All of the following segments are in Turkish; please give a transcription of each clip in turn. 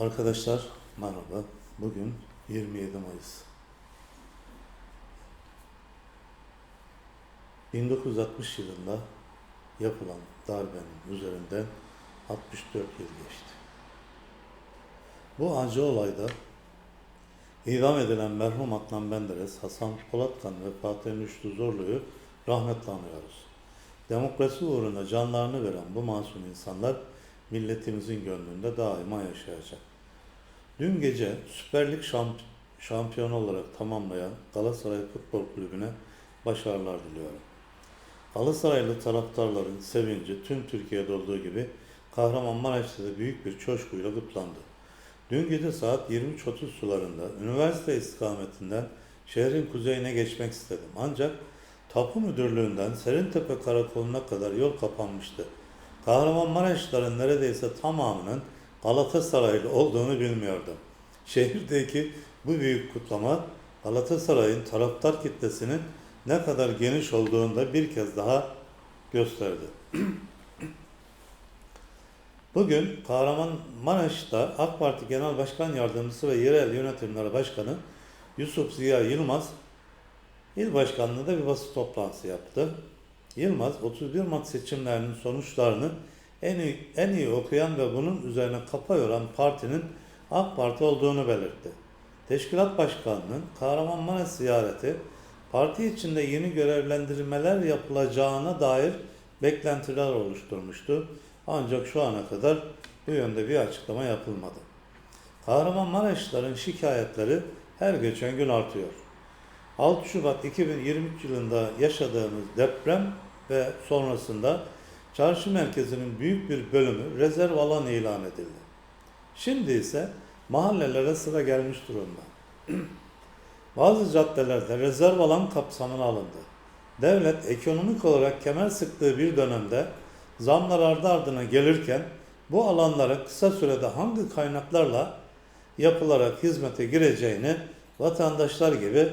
Arkadaşlar merhaba. Bugün 27 Mayıs. 1960 yılında yapılan darbenin üzerinden 64 yıl geçti. Bu acı olayda idam edilen merhum Adnan Menderes, Hasan Polatkan ve Fatih Rüştü Zorlu'yu rahmetle anıyoruz. Demokrasi uğruna canlarını veren bu masum insanlar milletimizin gönlünde daima yaşayacak. Dün gece Süper Lig şamp- şampiyonu olarak tamamlayan Galatasaray Futbol Kulübü'ne başarılar diliyorum. Galatasaraylı taraftarların sevinci tüm Türkiye'de olduğu gibi Kahramanmaraş'ta da büyük bir coşkuyla kutlandı. Dün gece saat 23.30 sularında üniversite istikametinden şehrin kuzeyine geçmek istedim. Ancak Tapu Müdürlüğü'nden Serintepe Karakolu'na kadar yol kapanmıştı. Kahramanmaraşlıların neredeyse tamamının Galatasaraylı olduğunu bilmiyordum. Şehirdeki bu büyük kutlama Galatasaray'ın taraftar kitlesinin ne kadar geniş olduğunu da bir kez daha gösterdi. Bugün Kahramanmaraş'ta AK Parti Genel Başkan Yardımcısı ve Yerel Yönetimleri Başkanı Yusuf Ziya Yılmaz il başkanlığında bir basın toplantısı yaptı. Yılmaz 31 Mart seçimlerinin sonuçlarını en iyi, en iyi okuyan ve bunun üzerine kafa yoran partinin AK Parti olduğunu belirtti. Teşkilat Başkanı'nın Kahramanmaraş ziyareti parti içinde yeni görevlendirmeler yapılacağına dair beklentiler oluşturmuştu. Ancak şu ana kadar bu yönde bir açıklama yapılmadı. Kahramanmaraşlıların şikayetleri her geçen gün artıyor. 6 Şubat 2023 yılında yaşadığımız deprem ve sonrasında çarşı merkezinin büyük bir bölümü rezerv alan ilan edildi. Şimdi ise mahallelere sıra gelmiş durumda. Bazı caddelerde rezerv alan kapsamına alındı. Devlet ekonomik olarak kemer sıktığı bir dönemde zamlar ardı ardına gelirken bu alanlara kısa sürede hangi kaynaklarla yapılarak hizmete gireceğini vatandaşlar gibi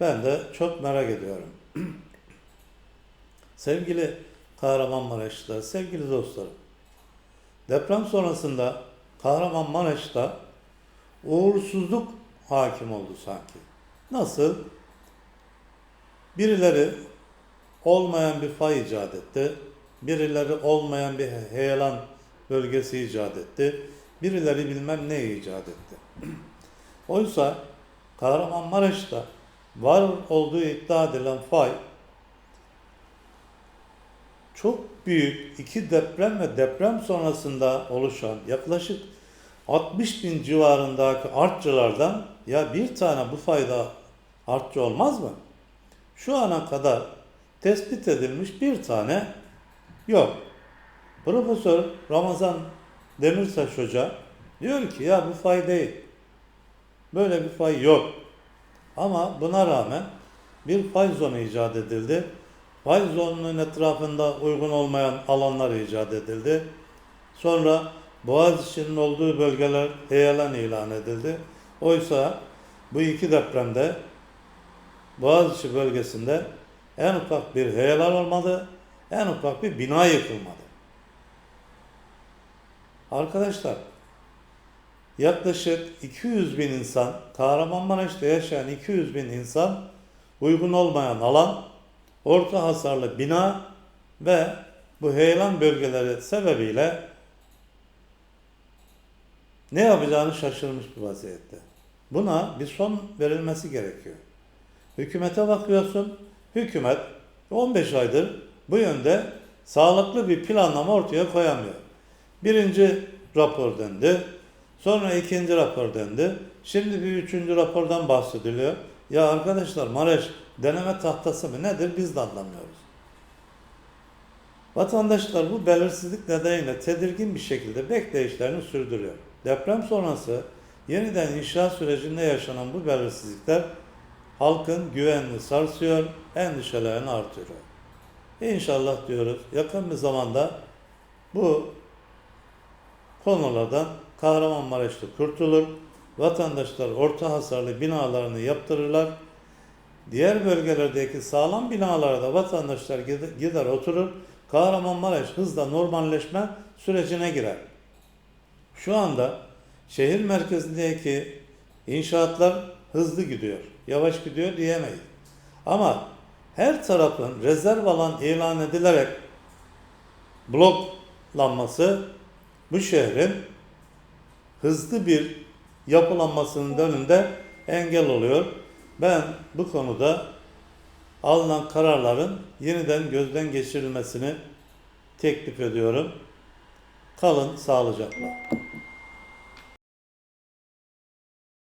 ben de çok merak ediyorum. Sevgili Kahramanmaraşlılar, sevgili dostlarım. Deprem sonrasında Kahramanmaraş'ta uğursuzluk hakim oldu sanki. Nasıl? Birileri olmayan bir fay icat etti. Birileri olmayan bir heyelan bölgesi icat etti. Birileri bilmem ne icat etti. Oysa Kahramanmaraş'ta var olduğu iddia edilen fay çok büyük iki deprem ve deprem sonrasında oluşan yaklaşık 60 bin civarındaki artçılardan ya bir tane bu fayda artçı olmaz mı? Şu ana kadar tespit edilmiş bir tane yok. Profesör Ramazan Demirtaş Hoca diyor ki ya bu fay değil. Böyle bir fay yok. Ama buna rağmen bir fay zonu icat edildi. Fay zonunun etrafında uygun olmayan alanlar icat edildi. Sonra Boğaziçi'nin olduğu bölgeler heyelan ilan edildi. Oysa bu iki depremde Boğaziçi bölgesinde en ufak bir heyelan olmadı, en ufak bir bina yıkılmadı. Arkadaşlar, yaklaşık 200 bin insan, Kahramanmaraş'ta yaşayan 200 bin insan uygun olmayan alan, orta hasarlı bina ve bu heyelan bölgeleri sebebiyle ne yapacağını şaşırmış bir vaziyette. Buna bir son verilmesi gerekiyor. Hükümete bakıyorsun, hükümet 15 aydır bu yönde sağlıklı bir planlama ortaya koyamıyor. Birinci rapor dendi, sonra ikinci rapor dendi, şimdi bir üçüncü rapordan bahsediliyor. Ya arkadaşlar Maraş deneme tahtası mı nedir biz de anlamıyoruz. Vatandaşlar bu belirsizlik nedeniyle tedirgin bir şekilde bekleyişlerini sürdürüyor. Deprem sonrası yeniden inşaat sürecinde yaşanan bu belirsizlikler halkın güvenini sarsıyor, endişelerini artırıyor. İnşallah diyoruz yakın bir zamanda bu konulardan Kahramanmaraş'ta kurtulur, vatandaşlar orta hasarlı binalarını yaptırırlar, diğer bölgelerdeki sağlam binalarda vatandaşlar gider, oturur, Kahramanmaraş hızla normalleşme sürecine girer. Şu anda Şehir merkezindeki inşaatlar hızlı gidiyor, yavaş gidiyor diyemeyiz. Ama her tarafın rezerv alan ilan edilerek bloklanması bu şehrin hızlı bir yapılanmasının önünde engel oluyor. Ben bu konuda alınan kararların yeniden gözden geçirilmesini teklif ediyorum. Kalın sağlıcakla.